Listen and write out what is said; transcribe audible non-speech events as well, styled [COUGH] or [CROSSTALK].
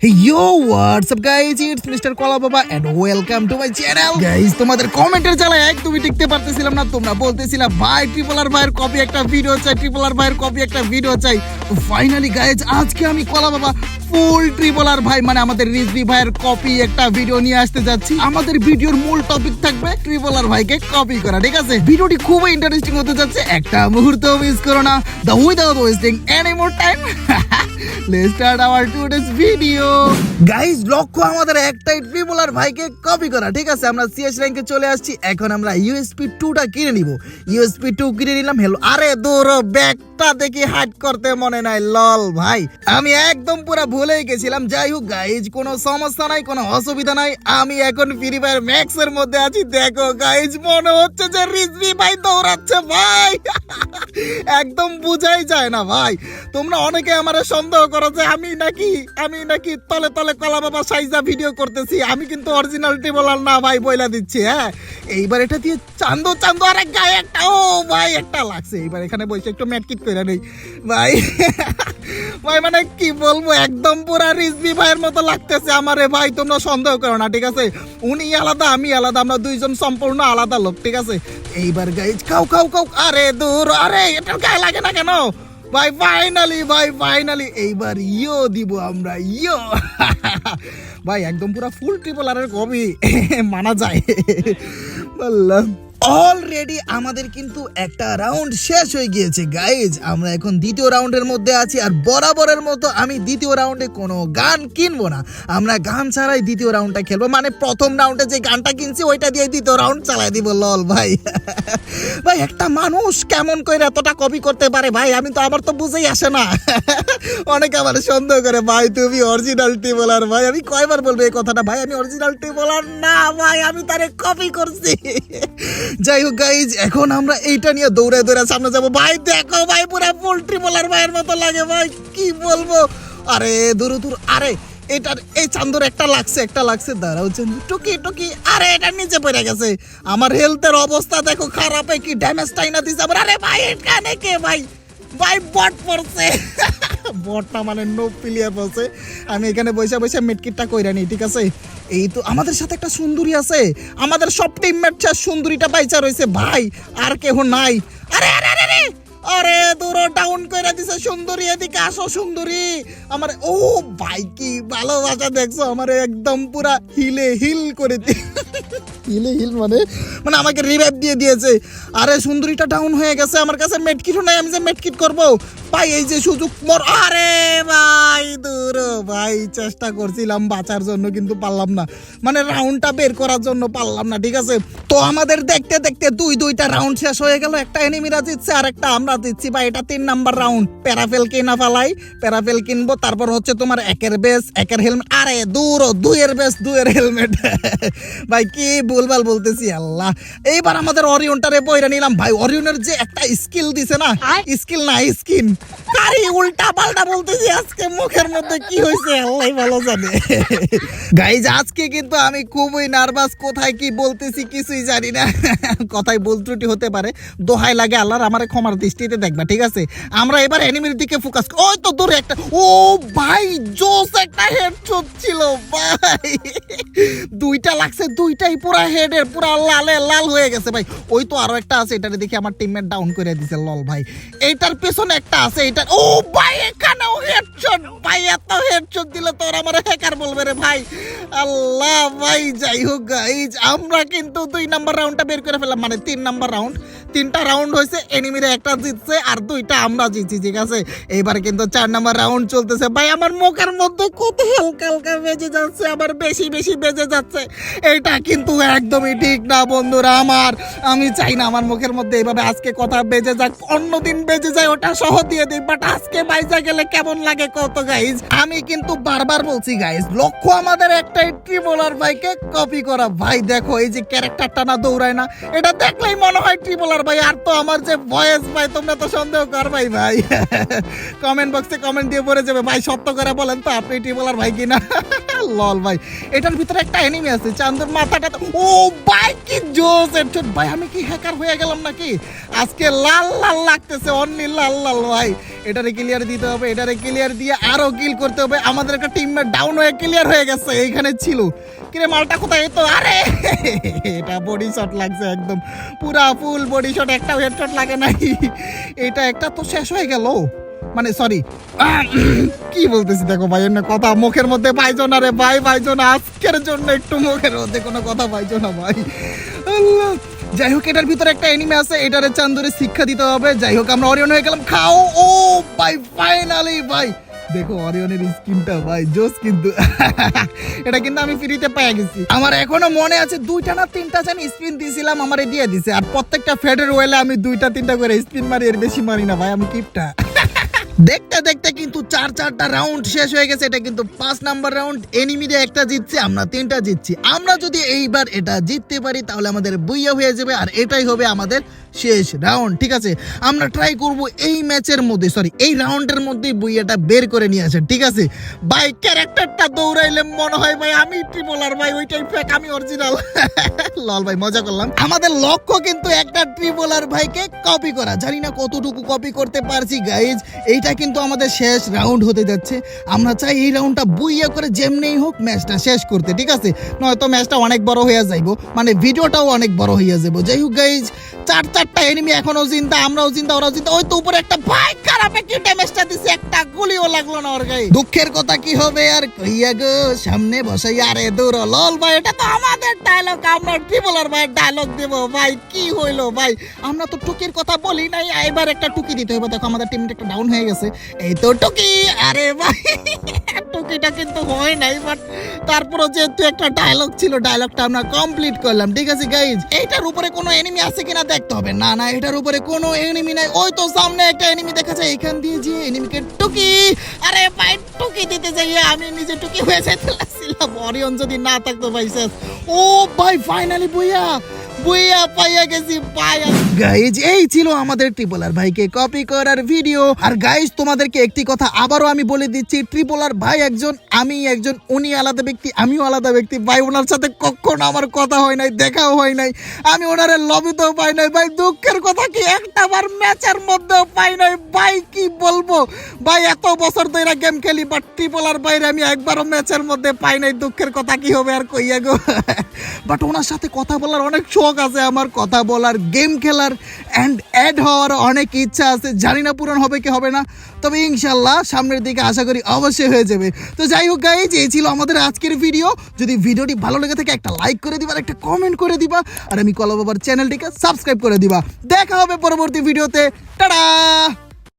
What's up guys? It's Mr. Kola Baba and welcome to my channel. Guys, তোমাদের কমেন্টের জ্বালায় একদমই টিকতে পারতেছিলাম না তোমরা বলতেছিলা ভাই ট্রিপল আর ভাইয়ের কপি একটা ভিডিও চাই ট্রিপল আর ভাইয়ের কপি একটা ভিডিও চাই ফাইনালি গাইজ আজকে আমি কলা বাবা ফুল ট্রিপল আর ভাই মানে আমাদের রিজবি ভাইয়ের কপি একটা ভিডিও নিয়ে আসতে যাচ্ছি আমাদের ভিডিওর মূল টপিক থাকবে ট্রিপল আর ভাইকে কপি করা ঠিক আছে ভিডিওটি খুবই ইন্টারেস্টিং হতে যাচ্ছে একটা মুহূর্ত মিস করো না the without wasting any more time let's start our today's video guys লক্ষ্য আমাদের একটাই ভাইকে কপি করা, ঠিক আছে? আমরা সিএস র্যাঙ্কে চলে আসছি, এখন আমরা ইউএসপি টুটা কিনে নিব। ইউএসপি টু কিনে নিলাম আরে ব্যাগটা দেখি করতে মনে নাই লল ভাই। আমি একদম পুরো ভুলেই গেছিলাম, যাই হোক গাইজ কোনো সমস্যা নাই, কোনো অসুবিধা নাই। আমি এখন ফ্রি ফায়ার ম্যাক্স এর মধ্যে আছি, দেখো গাইজ মনে হচ্ছে যে রিজভি ভাই দৌড়াচ্ছে, ভাই। একদম বুঝাই যায় না, ভাই। তোমরা অনেকে আমার সন্দেহ করো যে আমি নাকি আমি নাকি তলে তলে কলা বাবা সাইজা ভিডিও করতেছি। আমি কিন্তু অরিজিনাল টেবলার না ভাই বইলা দিচ্ছি হ্যাঁ? এইবার এটা দিয়ে চান্দো চান্দো আরে গায়ে একটা, ও ভাই একটা লাগছে। এইবার এখানে বসে একটু ম্যাটকিট করে নেই। ভাই [LAUGHS] ভাই মানে কি বলব, একদম পুরা রিজবি ভাইয়ের মতো লাগতেছে আমারে। ভাই, তোমরা সন্দেহ করো না, ঠিক আছে? উনি আলাদা, আমি আলাদা, আমরা দুইজন সম্পূর্ণ আলাদা লোক, ঠিক আছে? এইবার গাইজ খাও খাও খাও। আরে দূর, আরে এটা গায়ে লাগে না কেন? ভাই ফাইনালি ভাই ফাইনালি এইবার ইয়ো দিব আমরা, ইয়ো। ভাই, একদম পুরো ফুল ট্রিপল আর কবি মানা যায়। বললাম অলরেডি আমাদের কিন্তু একটা রাউন্ড শেষ হয়ে গিয়েছে গাইজ আমরা এখন দ্বিতীয় রাউন্ডের মধ্যে আছি আর বরাবরের মতো আমি দ্বিতীয় রাউন্ডে কোনো গান কিনবো না। আমরা গান ছাড়াই দ্বিতীয় রাউন্ডটা খেলব। মানে প্রথম রাউন্ডে যে গানটা কিনছি, ওইটা দিয়ে দ্বিতীয় রাউন্ড চালাই দিব লল ভাই। [LAUGHS] ভাই, একটা মানুষ কেমন করে এতটা কপি করতে পারে, ভাই? আমি তো, আমার তো বুঝেই আসে না। [LAUGHS] অনেকে আমার সন্দেহ করে, ভাই, তুমি অরিজিনাল টিবলার, ভাই। আমি কয়বার বলব এই কথাটা, ভাই, আমি অরিজিনাল টিবলার না, ভাই, আমি তারে কপি করছি। যাই হোক গাইজ এখন আমরা এইটা নিয়ে দৌড়ায় দৌড়ায় সামনে যাব। ভাই, দেখো, ভাই, পুরা পোল্ট্রি বলার ভাইয়ের মতো লাগে, ভাই, কি বলব? আরে, দূর দূর, আরে, এটার, এই চান্দর একটা লাগছে একটা লাগছে, দাঁড়াও চান্দু টুকি টুকি, আরে, এটা নিচে পড়ে গেছে। আমার হেলথের অবস্থা দেখো খারাপে, কি ড্যামেজ টাইনা দিছে আরে, ভাই, এখানে কে, ভাই? ভাই, বট পড়ছে। [LAUGHS] বটটা মানে নো প্লেয়ার বলছে আমি এখানে বসে বসে মেটকিটটা কইরা নি ঠিক আছে? এই তো আমাদের সাথে একটা সুন্দরী আছে। আমাদের সব টিমমেট সুন্দরীটা বাইচা রয়েছে ভাই, আর কেহ নাই। আরে আরে আরে আরে ডাউন কইরা দিছে, সুন্দরী এদিকে আসো সুন্দরী। আমার, ও ভাই কি ভালোবাসা দেখছ, আমার একদম পুরা হিলে হিল করে দি [LAUGHS] হিলে হিল মানে? মানে আমাকে রিভাইভ দিয়ে দিয়েছে। আরে সুন্দরীটা ডাউন হয়ে গেছে, আমার কাছে মেটকিটও নাই, আমি যে মেটকিট করব। ভাই এই যে সুযোগ, মর আরে ভাই! ভাই চেষ্টা করছিলাম বাঁচার জন্য কিন্তু পারলাম না। মানে রাউন্ডটা বের করার জন্য পারলাম না ঠিক আছে? তো আমাদের দেখতে দেখতে দুই দুইটা রাউন্ড শেষ হয়ে গেল। একটা এনিমিরা জিতছে আর একটা আমরা জিতছি। ভাই এটা তিন নাম্বার রাউন্ড প্যারাফেল কিনা ফালাই প্যারাফেল কিনবো তারপর হচ্ছে তোমার একের বেস একের হেলমেট আরে দূর দুইয়ের বেস দুইয়ের হেলমেট [LAUGHS] ভাই কি ভুলভাল বলতেছি আল্লাহ। এইবার আমাদের অরিয়নটারে বইরা নিলাম। ভাই অরিয়নের যে একটা স্কিল দিছে না স্কিল না স্কিন আরে উল্টা পাল্টা বলতেছি আজকে মুখের মধ্যে কি হয়েছে আজকে কিন্তু আমি খুবই নার্ভাস কোথায় কি বলতেছি কিছুই জানি না। কথায় ভুল ত্রুটি হতে পারে। দোহাই লাগে আল্লাহর, আমার ক্ষমার দৃষ্টিতে দেখবা, ঠিক আছে? আমরা এবার এনিমির দিকে ফোকাস ওই তো দূরে একটা ও ভাই, জোস একটা ছিল, ভাই। দুইটা লাগছে, দুইটাই পুরা হেডের পুরা লালে, লাল হয়ে গেছে, ভাই। ওই তো আরও একটা আছে, এটারে দেখি আমার টিমমেট ডাউন করে দিছে লল ভাই। এইটার পেছনে একটা আছে, এটা ও ভাই, এখানেও ভাই এত হেডশট দিলে তোর আমার হ্যাকার ভাই, আল্লাহ ভাই যাই হোক গাইজ আমরা কিন্তু দুই নাম্বার রাউন্ডটা বের করে ফেললাম। মানে তিন নাম্বার রাউন্ড তিনটা রাউন্ড হয়েছে এনিমিরা একটা জিতছে, আর দুইটা আমরা জিতছি, ঠিক আছে? এবার কিন্তু চার নাম্বার রাউন্ড চলতেছে। ভাই, আমার মুখের মধ্যে কত হালকা হালকা বেজে যাচ্ছে, আবার বেশি বেশি বেজে যাচ্ছে। এটা কিন্তু একদমই ঠিক না বন্ধুরা আমার। আমি চাই না আমার মুখের মধ্যে এইভাবে আজকে কথা বেজে যাক, অন্যদিন বেজে যায়, ওটা সহ দিয়ে দিই। বাট আজকে বাইজা গেলে কেমন লাগে কত গাইজ আমি কিন্তু বারবার বলছি গাইজ লক্ষ্য আমাদের একটাই ট্রিবলার ভাইকে কপি করা। ভাই, দেখো, এই যে ক্যারেক্টারটা না দৌড়ায় না, এটা দেখলেই মনে হয় ট্রিবলার ভাই। আর তো আমার যে ভয়েস ভাই, তোমরা তো সন্দেহ কর ভাই ভাই। কমেন্ট বক্সে কমেন্ট দিয়ে পড়ে যাবে। ভাই, সত্য করে বলেন তো, আপনি ট্রিবলার ভাই কিনা? [LAUGHS] লল ভাই। এটার ভিতরে একটা এনিমি আছে চান্দুর মাথাটা ও ভাই, কি জোস হেডশট ভাই, আমি কি হ্যাকার হয়ে গেলাম নাকি? আজকে লাল লাল লাগতেছে অনলি লাল লাল ভাই। এটারে ক্লিয়ার দিতে হবে, এটারে ক্লিয়ার দিয়ে আরও কিল করতে হবে। আমাদের একটা টিমমেট ডাউন হয়ে ক্লিয়ার হয়ে গেছে, এইখানে ছিল। কিরে, মালটা কোথায়? এই তো, আরে! এটা বডি শট লাগছে একদম। পুরা ফুল বডি শট একটা হেড হেডশট লাগে নাই। এটা একটা তো শেষ হয়ে গেল। মানে সরি [COUGHS] কি বলতেছি দেখো ভাই এমনি কথা, মুখের মধ্যে পাইছো না রে ভাই, পাইছো না। আজকের জন্য একটু মুখের মধ্যে কোনো কথা পাইছো না ভাই। যাই হোক, এটার ভিতরে একটা এনিমে আছে, এটারে চান্দুরে শিক্ষা দিতে হবে। যাই হোক, আমরা অরিয়ন হয়ে গেলাম। খাও। ও ভাই ফাইনালি ভাই। দেখো অরিয়নের স্কিনটা ভাই, জোস কিন্তু। [LAUGHS] এটা কিন্তু আমি ফ্রিতে পেয়ে গেছি। আমার এখনও মনে আছে, দুইটা না তিনটা জানি স্পিন দিয়েছিলাম, আমারে দিয়ে দিছে। আর প্রত্যেকটা ফেডের ওয়েলে আমি দুইটা, তিনটা করে স্পিন মারি, এর বেশি মারি না ভাই, আমি কিপটা। দেখতে দেখতে কিন্তু চার, চারটা রাউন্ড শেষ হয়ে গেছে। এটা কিন্তু পাঁচ নাম্বার রাউন্ড এনিমিরে একটা জিতছে, আমরা তিনটা জিতছি। আমরা যদি এইবার এটা জিততে পারি, তাহলে আমাদের বইয়া হয়ে যাবে। আর এটাই হবে আমাদের শেষ রাউন্ড ঠিক আছে? আমরা ট্রাই করব এই ম্যাচের মধ্যে সরি এই রাউন্ডের মধ্যেই বইয়াটা বের করে নিয়ে আসেন ঠিক আছে? ভাই ক্যারেক্টারটা দৌড়াইলে মনে হয় ভাই আমি ট্রিপলার ভাই, ওইটাই ফেক আমি অরিজিনাল [LAUGHS] লল ভাই, মজা করলাম। আমাদের লক্ষ্য কিন্তু একটা ট্রিপলার ভাইকে কপি করা। জানি না কতটুকু কপি করতে পারছি গাইজ এইটা কিন্তু আমাদের শেষ রাউন্ড হতে যাচ্ছে। আমরা চাই এই রাউন্ডটা বুইয়া করে যেমনেই হোক ম্যাচটা শেষ করতে, ঠিক আছে? নয়তো ম্যাচটা অনেক বড় হয়ে যাইবো মানে ভিডিওটাও অনেক বড় হয়ে যাব যাই হোক গাইজ চার চারটা এনিমি এখনও জিন্দা, আমরাও জিন্দা, ওরাও জিন্দা। ওই তো উপরে একটা ভাই খারাপ কি ড্যামেজটা দিছে। একটা লাগল না ওর গায়ে? দুঃখের কথা কি হবে আর কইয়া গো, সামনে বসাই আরে দূর, লল ভাই, এটা তো আমাদের ডায়লগ আমরা ট্রিপলার ভাই? ডায়লগ দেব ভাই, কি হইল ভাই? আমরা তো টুকির কথা বলি নাই, এবার একটা টুকি দিতে হবে। দেখো, আমাদের টিমটা একটা ডাউন হয়ে গেছে। এই তো টুকি, আরে ভাই, টুকিটা কিন্তু হয় নাই বাট তারপরও যেহেতু একটা ডায়লগ ছিল ডায়লগটা আমরা কমপ্লিট করলাম। ঠিক আছে গাইজ এইটার উপরে কোনো এনিমি আছে কিনা দেখতে হবে। না না, এটার উপরে কোনো এনিমি নাই। ওই তো সামনে একটা এনিমি দেখা যায় এখান দিয়ে যে এনিমিকে টুকি আরে ভাই, টুকি দিতে যাই, আমি নিজে টুকি হয়ে যেতে লাগছিলাম। অরিয়ন যদি না থাকতো ভাই ও ভাই ফাইনালি বুইয়া। বুইয়া পাইয়া গেছি, পাইয়া গাইজ এই ছিল আমাদের ট্রিপলার ভাইকে কপি করার ভিডিও আর গাইজ তোমাদেরকে একটি কথা আবারও আমি বলে দিচ্ছি ট্রিপলার ভাই একজন, আমি একজন, উনি আলাদা ব্যক্তি, আমিও আলাদা ব্যক্তি। ভাই, ওনার সাথে কখনো আমার কথা হয় নাই, দেখাও হয় নাই। আমি ওনারে লবিতেও পাই নাই। ভাই, দুঃখের কথা কি, একটা বার ম্যাচের মধ্যেও পাই নাই। ভাই, কি বলব? ভাই, এত বছর ধরে গেম খেলি বাট ট্রিপলার বাইরে আমি একবারও ম্যাচের মধ্যে পাই নাই। দুঃখের কথা কি হবে আর কইয়া গো? [LAUGHS] বাট ওনার সাথে কথা বলার অনেক শখ আছে আমার কথা বলার গেম খেলার অ্যান্ড অ্যাড হওয়ার অনেক ইচ্ছা আছে। জানি না পূরণ হবে কি হবে না, তবে ইনশাল্লাহ সামনের দিকে আশা করি অবশ্যই হয়ে যাবে। তো যাই হোক গাইজ যে ছিল আমাদের আজকের ভিডিও যদি ভিডিওটি ভালো লেগে থাকে, একটা লাইক করে দিবা একটা কমেন্ট করে দিবা। আর আমি কলবাবার চ্যানেলটিকে সাবস্ক্রাইব করে দিবা। দেখা হবে পরবর্তী ভিডিওতে টাটা